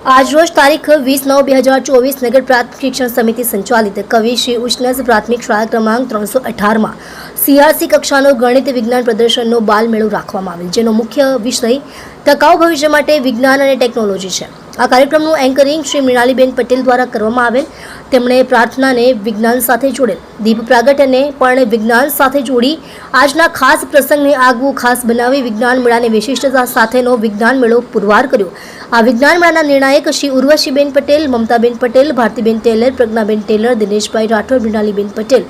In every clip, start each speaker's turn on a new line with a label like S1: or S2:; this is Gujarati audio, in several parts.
S1: આજરોજ તારીખ વીસ નવ બે હજાર ચોવીસ નગર પ્રાથમિક શિક્ષણ સમિતિ સંચાલિત કવિ શ્રી ઉષ્ણસ પ્રાથમિક શાળા ક્રમાંક ત્રણસો અઢારમાં સીઆરસી કક્ષાનો ગણિત વિજ્ઞાન પ્રદર્શનનો બાલ મેળો રાખવામાં આવેલ, જેનો મુખ્ય વિષય ટકાઉ ભવિષ્ય માટે વિજ્ઞાન અને ટેકનોલોજી છે. આ કાર્યક્રમનું એન્કરિંગ શ્રી મૃણાલીબેન પટેલ દ્વારા કરવામાં આવેલ. તેમણે પ્રાર્થનાને વિજ્ઞાન સાથે જોડેલ દીપ પ્રાગટ્યને પણ વિજ્ઞાન સાથે જોડી. આજના ખાસ પ્રસંગને આગવું ખાસ બનાવી વિજ્ઞાન મેળાની વિશિષ્ટતા સાથેનો વિજ્ઞાન મેળો પુરવાર કર્યો. આ વિજ્ઞાન મેળાના નિર્ણાયક શ્રી ઉર્વશીબેન પટેલ, મમતાબેન પટેલ, ભારતીબેન ટેલર, પ્રજ્ઞાબેન ટેલર, દિનેશભાઈ રાઠોડ, મૃણાલીબેન પટેલ.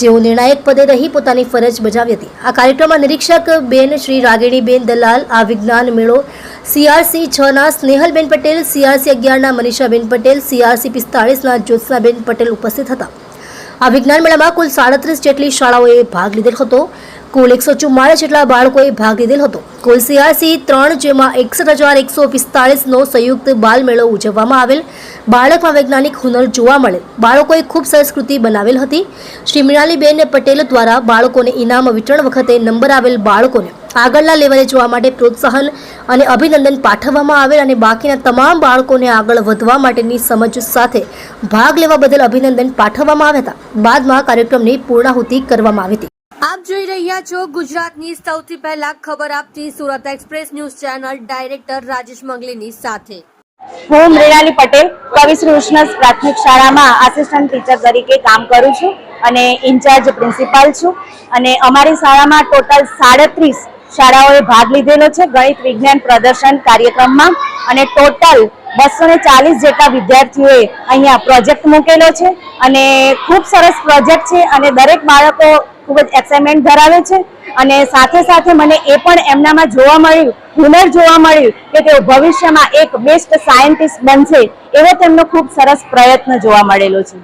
S1: જેઓ નિર્ણાયક પદે રહી પોતાની ફરજ બજાવી હતી. આ કાર્યક્રમમાં નિરીક્ષક બેન શ્રી રાગીણીબેન દલાલ, આ વિજ્ઞાન મેળો સીઆરસી છ ના સ્નેહલબેન પટેલ, સીઆરસી અગિયારના મનીષાબેન પટેલ, સીઆરસી પિસ્તાળીસના જ્યોત્સનાબેન પટેલ ઉપસ્થિત હતા. આ વિજ્ઞાન મેળામાં કુલ સાડત્રીસ જેટલી શાળાઓએ ભાગ લીધેલ હતો. કુલ એકસો ચુમ્માળીસ જેટલા બાળકોએ ભાગ લીધેલ હતો. કુલ સિયાસી ત્રણ, જેમાં એકસઠ હજાર એકસો પિસ્તાળીસનો સંયુક્ત બાલ મેળો ઉજવવામાં આવેલ. બાળકમાં વૈજ્ઞાનિક હુનર જોવા મળે. બાળકોએ ખૂબ સંસ્કૃતિ બનાવેલ હતી. શ્રી મૃણાલીબેન પટેલ દ્વારા બાળકોને ઇનામ વિતરણ વખતે નંબર આવેલ બાળકોને આગળના લેવલે જોવા માટે પ્રોત્સાહન અને અભિનંદન પાઠવવામાં આવેલ અને બાકીના તમામ બાળકોને આગળ વધવા માટેની સમજ સાથે ભાગ લેવા બદલ અભિનંદન પાઠવવામાં આવ્યા હતા. બાદમાં કાર્યક્રમની પૂર્ણાહુતિ કરવામાં આવી હતી.
S2: આપ જોઈ રહ્યા છો ગુજરાતની સૌથી પહેલા ખબર આપતી Surat express news channel director Rajesh મંગલીની સાથે.
S3: હું મૃણાલી પટેલ, કવિ કૃષ્ણ પ્રાથમિક શાળામાં આસિસ્ટન્ટ ટીચર તરીકે કામ કરું છું અને ઇન્ચાર્જ પ્રિન્સિપાલ છું. અને અમારી શાળામાં ટોટલ સાડત્રીસ શાળાઓએ ભાગ લીધેલો છે ગણિત, વિજ્ઞાન પ્રદર્શન કાર્યક્રમમાં. અને ટોટલ બસો ને ચાલીસ જેટલા વિદ્યાર્થીઓએ અહીંયા પ્રોજેક્ટ મૂકેલો છે. અને ખૂબ સરસ પ્રોજેક્ટ છે અને દરેક બાળકો ખૂબ જ એક્સાઇટમેન્ટ ધરાવે છે. અને સાથે સાથે મને એ પણ એમનામાં જોવા મળ્યું, હુનર જોવા મળ્યું કે તેઓ ભવિષ્યમાં એક બેસ્ટ સાયન્ટિસ્ટ બનશે એવો તેમનો ખૂબ સરસ પ્રયત્ન જોવા મળેલો છે.